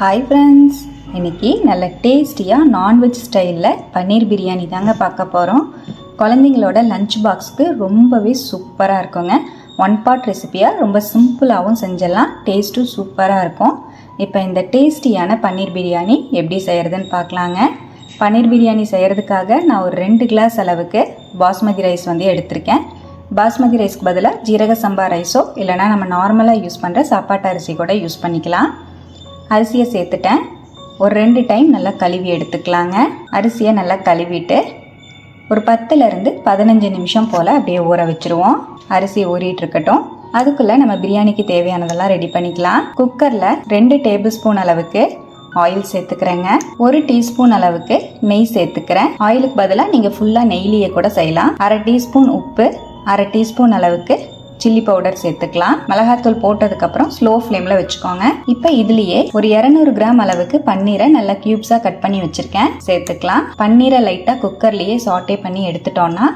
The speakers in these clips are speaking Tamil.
ஹாய் ஃப்ரெண்ட்ஸ் இன்னைக்கு நல்ல டேஸ்டியாக நான்வெஜ் ஸ்டைலில் பன்னீர் பிரியாணி தாங்க பார்க்க போகிறோம் குழந்தைங்களோட லஞ்ச் பாக்ஸ்க்கு ரொம்பவே சூப்பராக இருக்குங்க. ஒன் பார்ட் ரெசிபியாக ரொம்ப சிம்பிளாகவும் செஞ்சிடலாம். டேஸ்ட்டும் சூப்பராக இருக்கும். இப்போ இந்த டேஸ்டியான பன்னீர் பிரியாணி எப்படி செய்கிறதுன்னு பார்க்கலாங்க. பன்னீர் பிரியாணி செய்கிறதுக்காக நான் ஒரு ரெண்டு கிளாஸ் அளவுக்கு பாஸ்மதி ரைஸ் வந்து எடுத்திருக்கேன். பாஸ்மதி ரைஸ்க்கு பதிலாக ஜீரக சம்பா ரைஸோ இல்லைனா நம்ம நார்மலாக யூஸ் பண்ணுற சாப்பாட்டு அரிசி கூட யூஸ் பண்ணிக்கலாம். அரிசியை சேர்த்துட்டேன். ஒரு ரெண்டு டைம் நல்லா கழுவி எடுத்துக்கலாங்க. அரிசியை நல்லா கழுவிட்டு ஒரு பத்துலேருந்து பதினஞ்சு நிமிஷம் போல் அப்படியே ஊற வச்சுருவோம். அரிசி ஊறிட்டு இருக்கட்டும். அதுக்குள்ளே நம்ம பிரியாணிக்கு தேவையானதெல்லாம் ரெடி பண்ணிக்கலாம். குக்கரில் ரெண்டு டேபிள் ஸ்பூன் அளவுக்கு ஆயில் சேர்த்துக்கிறேங்க. ஒரு டீஸ்பூன் அளவுக்கு நெய் சேர்த்துக்கிறேன். ஆயிலுக்கு பதிலாக நீங்கள் ஃபுல்லாக நெய்லியே கூட செய்யலாம். அரை டீஸ்பூன் உப்பு அரை டீஸ்பூன் அளவுக்கு சில்லி பவுடர் சேர்த்துக்கலாம். மிளகாத்தூள் போட்டதுக்கப்புறம் ஸ்லோ ஃப்ளேமில் வச்சுக்கோங்க. இப்போ இதுலேயே ஒரு இரநூறு கிராம் அளவுக்கு பன்னீரை நல்லா க்யூப்ஸாக கட் பண்ணி வச்சுருக்கேன். சேர்த்துக்கலாம். பன்னீரை லைட்டாக குக்கர்லேயே சாட்டே பண்ணி எடுத்துட்டோம்னா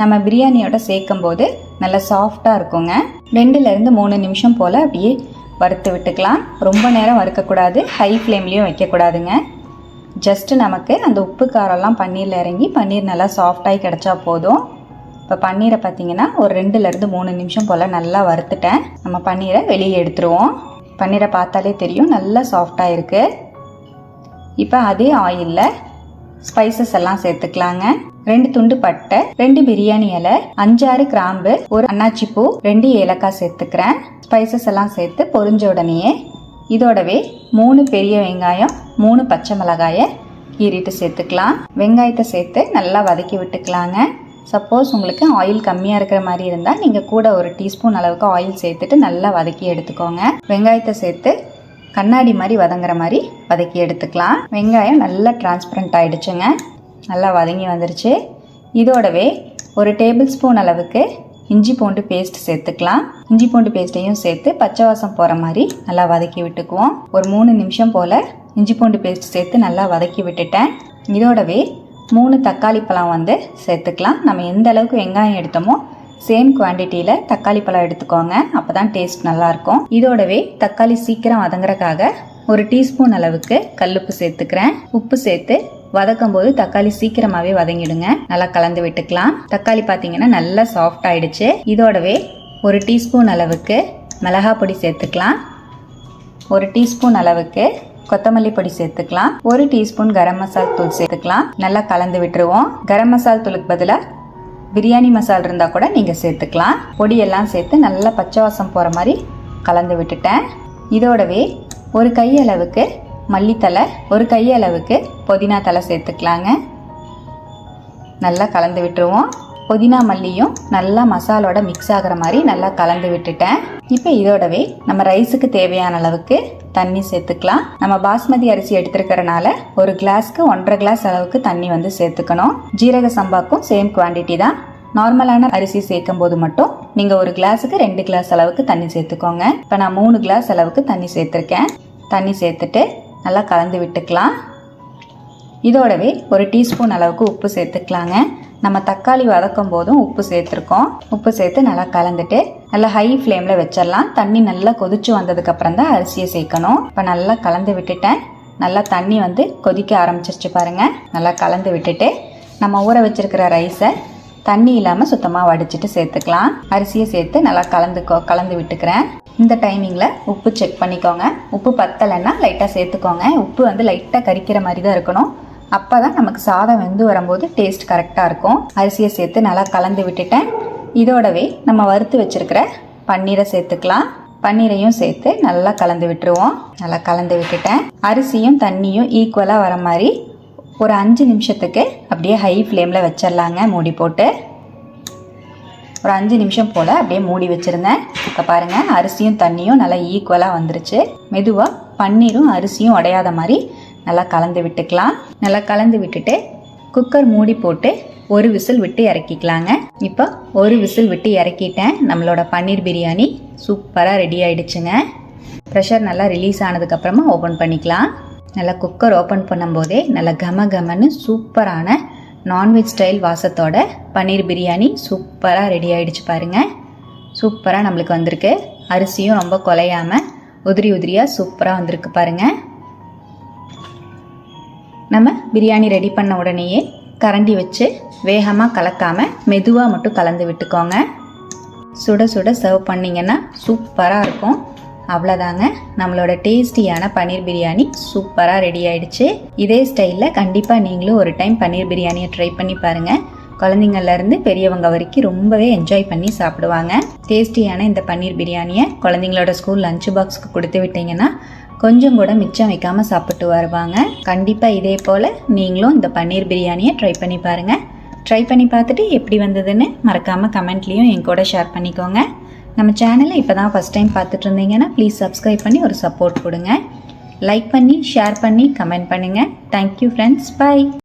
நம்ம பிரியாணியோட சேர்க்கும் போது நல்லா சாஃப்டாக இருக்குங்க. ரெண்டுலேருந்து மூணு நிமிஷம் போல் அப்படியே வறுத்து விட்டுக்கலாம். ரொம்ப நேரம் வறுக்கக்கூடாது. ஹை ஃப்ளேம்லேயும் வைக்கக்கூடாதுங்க. ஜஸ்ட்டு நமக்கு அந்த உப்பு காரம்லாம் பன்னீரில் இறங்கி பன்னீர் நல்லா சாஃப்டாகி கிடச்சா போதும். இப்போ பன்னீரை பார்த்தீங்கன்னா ஒரு ரெண்டுலேருந்து மூணு நிமிஷம் போல் நல்லா வறுத்துட்டேன். நம்ம பன்னீரை வெளியே எடுத்துருவோம். பன்னீரை பார்த்தாலே தெரியும் நல்லா சாஃப்டாக இருக்குது இப்போ அதே ஆயிலில் ஸ்பைசஸ் எல்லாம் சேர்த்துக்கலாங்க. ரெண்டு துண்டு பட்டை ரெண்டு பிரியாணி இலை அஞ்சாறு கிராம்பு ஒரு அன்னாச்சி பூ ரெண்டு ஏலக்காய் சேர்த்துக்கிறேன். ஸ்பைசஸ் எல்லாம் சேர்த்து பொரிஞ்ச உடனேயே இதோடவே மூணு பெரிய வெங்காயம் மூணு பச்சை மிளகாயை கீறிட்டு சேர்த்துக்கலாம். வெங்காயத்தை சேர்த்து நல்லா வதக்கி விட்டுக்கலாங்க. சப்போஸ் உங்களுக்கு ஆயில் கம்மியாக இருக்கிற மாதிரி இருந்தால் நீங்கள் கூட ஒரு டீஸ்பூன் அளவுக்கு ஆயில் சேர்த்துட்டு நல்லா வதக்கி எடுத்துக்கோங்க. வெங்காயத்தை சேர்த்து கண்ணாடி மாதிரி வதங்குற மாதிரி வதக்கி எடுத்துக்கலாம். வெங்காயம் நல்லா டிரான்ஸ்பரண்ட் ஆகிடுச்சுங்க நல்லா வதங்கி வந்துருச்சு. இதோடவே ஒரு டேபிள் ஸ்பூன் அளவுக்கு இஞ்சி பூண்டு பேஸ்ட் சேர்த்துக்கலாம். இஞ்சி பூண்டு பேஸ்ட்டையும் சேர்த்து பச்சை வாசம் போகிற மாதிரி நல்லா வதக்கி விட்டுக்குவோம். ஒரு மூணு நிமிஷம் போல் இஞ்சி பூண்டு பேஸ்ட் சேர்த்து நல்லா வதக்கி விட்டுட்டேன். இதோடவே மூணு தக்காளி பழம் வந்து சேர்த்துக்கலாம். நம்ம எந்த அளவுக்கு வெங்காயம் எடுத்தோமோ சேம் குவான்டிட்டியில் தக்காளி பழம் எடுத்துக்கோங்க. அப்போ தான் டேஸ்ட் நல்லாயிருக்கும். இதோடவே தக்காளி சீக்கிரம் வதங்குறக்காக ஒரு டீஸ்பூன் அளவுக்கு கல்லுப்பு சேர்த்துக்கிறேன். உப்பு சேர்த்து வதக்கும் போது தக்காளி சீக்கிரமாகவே வதங்கிடுங்க. நல்லா கலந்து விட்டுக்கலாம். தக்காளி பார்த்தீங்கன்னா நல்லா சாஃப்ட் ஆயிடுச்சு. இதோடவே ஒரு டீஸ்பூன் அளவுக்கு மிளகா பொடி சேர்த்துக்கலாம். ஒரு டீஸ்பூன் அளவுக்கு கொத்தமல்லி பொடி சேர்த்துக்கலாம். ஒரு டீஸ்பூன் கரம் மசால் தூள் சேர்த்துக்கலாம். நல்லா கலந்து விட்டுருவோம். கரம் மசால் தூளுக்கு பதிலாக பிரியாணி மசால் இருந்தால் கூட நீங்கள் சேர்த்துக்கலாம். பொடியெல்லாம் சேர்த்து நல்லா பச்சை வாசம் போகிற மாதிரி கலந்து விட்டுட்டேன். இதோடவே ஒரு கையளவுக்கு மல்லித்தலை ஒரு கையளவுக்கு புதினா தலை சேர்த்துக்கலாங்க. நல்லா கலந்து விட்டுருவோம். புதினா மல்லியும் நல்லா மசாலோட மிக்ஸ் ஆகிற மாதிரி நல்லா கலந்து விட்டுட்டேன். இப்போ இதோடவே நம்ம ரைஸுக்கு தேவையான அளவுக்கு தண்ணி சேர்த்துக்கலாம். நம்ம பாஸ்மதி அரிசி எடுத்துருக்கிறனால ஒரு கிளாஸ்க்கு ஒன்றரை கிளாஸ் அளவுக்கு தண்ணி வந்து சேர்த்துக்கணும். ஜீரக சம்பாக்கும் சேம் குவான்டிட்டி தான். நார்மலான அரிசி சேர்க்கும் போது மட்டும் நீங்கள் ஒரு கிளாஸுக்கு ரெண்டு கிளாஸ் அளவுக்கு தண்ணி சேர்த்துக்கோங்க. இப்போ நான் மூணு கிளாஸ் அளவுக்கு தண்ணி சேர்த்துருக்கேன். தண்ணி சேர்த்துட்டு நல்லா கலந்து விட்டுக்கலாம். இதோடவே ஒரு டீஸ்பூன் அளவுக்கு உப்பு சேர்த்துக்கலாங்க. நம்ம தக்காளி வதக்கும் போதும் உப்பு சேர்த்துருக்கோம். உப்பு சேர்த்து நல்லா கலந்துட்டு நல்லா ஹை ஃப்ளேமில் வச்சிடலாம் தண்ணி நல்லா கொதிச்சு வந்ததுக்கப்புறம் தான் அரிசியை சேர்க்கணும். இப்போ நல்லா கலந்து விட்டுட்டேன். நல்லா தண்ணி வந்து கொதிக்க ஆரம்பிச்சிருச்சு பாருங்கள் நல்லா கலந்து விட்டுட்டு நம்ம ஊற வச்சிருக்கிற ரைஸை தண்ணி இல்லாமல் சுத்தமாக வடிச்சிட்டு சேர்த்துக்கலாம். அரிசியை சேர்த்து நல்லா கலந்துக்கோ கலந்து விட்டுக்கிறேன். இந்த டைமிங்கில் உப்பு செக் பண்ணிக்கோங்க. உப்பு பத்தலைன்னா லைட்டாக சேர்த்துக்கோங்க. உப்பு வந்து லைட்டாக கரிக்கிற மாதிரி தான் இருக்கணும். அப்போ தான் நமக்கு சாதம் வெந்து வரும்போது டேஸ்ட் கரெக்டாக இருக்கும். அரிசியை சேர்த்து நல்லா கலந்து விட்டுட்டேன். இதோடவே நம்ம வறுத்து வச்சுருக்கிற பன்னீரை சேர்த்துக்கலாம். பன்னீரையும் சேர்த்து நல்லா கலந்து விட்டுருவோம். நல்லா கலந்து விட்டுட்டேன். அரிசியும் தண்ணியும் ஈக்குவலாக வர மாதிரி ஒரு அஞ்சு நிமிஷத்துக்கு அப்படியே ஹை ஃப்ளேமில் வச்சிடலாங்க மூடி போட்டு. ஒரு அஞ்சு நிமிஷம் போல் அப்படியே மூடி வச்சுருந்தேன். இப்போ பாருங்கள் அரிசியும் தண்ணியும் நல்லா ஈக்குவலாக வந்துருச்சு. மெதுவாக பன்னீரும் அரிசியும் உடையாத மாதிரி நல்லா கலந்து விட்டுக்கலாம். நல்லா கலந்து விட்டுட்டு குக்கர் மூடி போட்டு ஒரு விசில் விட்டு இறக்கிக்கலாங்க. இப்போ ஒரு விசில் விட்டு இறக்கிட்டேன். நம்மளோட பன்னீர் பிரியாணி சூப்பராக ரெடி ஆயிடுச்சுங்க. ப்ரெஷர் நல்லா ரிலீஸ் ஆனதுக்கப்புறமா ஓப்பன் பண்ணிக்கலாம். நல்லா குக்கர் ஓப்பன் பண்ணும்போதே நல்லா கம கமன்னு சூப்பரான நான்வெஜ் ஸ்டைல் வாசத்தோட பன்னீர் பிரியாணி சூப்பராக ரெடி ஆகிடுச்சு பாருங்க. சூப்பராக நம்மளுக்கு வந்திருக்கு. அரிசியும் ரொம்ப குலையாமல் உதிரி உதிரியாக சூப்பராக வந்திருக்கு பாருங்கள் நம்ம பிரியாணி ரெடி பண்ண உடனேயே கரண்டி வச்சு வேகமாக கலக்காமல் மெதுவாக மட்டும் கலந்து விட்டுக்கோங்க. சுட சுட சர்வ் பண்ணிங்கன்னா சூப்பராக இருக்கும். அவ்வளோதாங்க நம்மளோட டேஸ்டியான பன்னீர் பிரியாணி சூப்பராக ரெடி ஆயிடுச்சு. இதே ஸ்டைலில் கண்டிப்பாக நீங்களும் ஒரு டைம் பன்னீர் பிரியாணியை ட்ரை பண்ணி பாருங்கள் குழந்தைங்கள்லேருந்து பெரியவங்க வரைக்கும் ரொம்பவே என்ஜாய் பண்ணி சாப்பிடுவாங்க. டேஸ்டியான இந்த பன்னீர் பிரியாணியை குழந்தைங்களோட ஸ்கூல் லஞ்ச் பாக்ஸ்க்கு கொடுத்து விட்டிங்கன்னா கொஞ்சம் கூட மிச்சம் வைக்காமல் சாப்பிட்டு வருவாங்க. கண்டிப்பாக இதே போல் நீங்களும் இந்த பன்னீர் பிரியாணியை ட்ரை பண்ணி பாருங்கள் ட்ரை பண்ணி பார்த்துட்டு எப்படி வந்ததுன்னு மறக்காமல் கமெண்ட்லேயும் என் கூட ஷேர் பண்ணிக்கோங்க. நம்ம சேனலை இப்போ தான் ஃபஸ்ட் டைம் பார்த்துட்டு இருந்தீங்கன்னா ப்ளீஸ் சப்ஸ்கிரைப் பண்ணி ஒரு சப்போர்ட் கொடுங்க. லைக் பண்ணி ஷேர் பண்ணி கமெண்ட் பண்ணுங்கள் தேங்க்யூ ஃப்ரெண்ட்ஸ் பை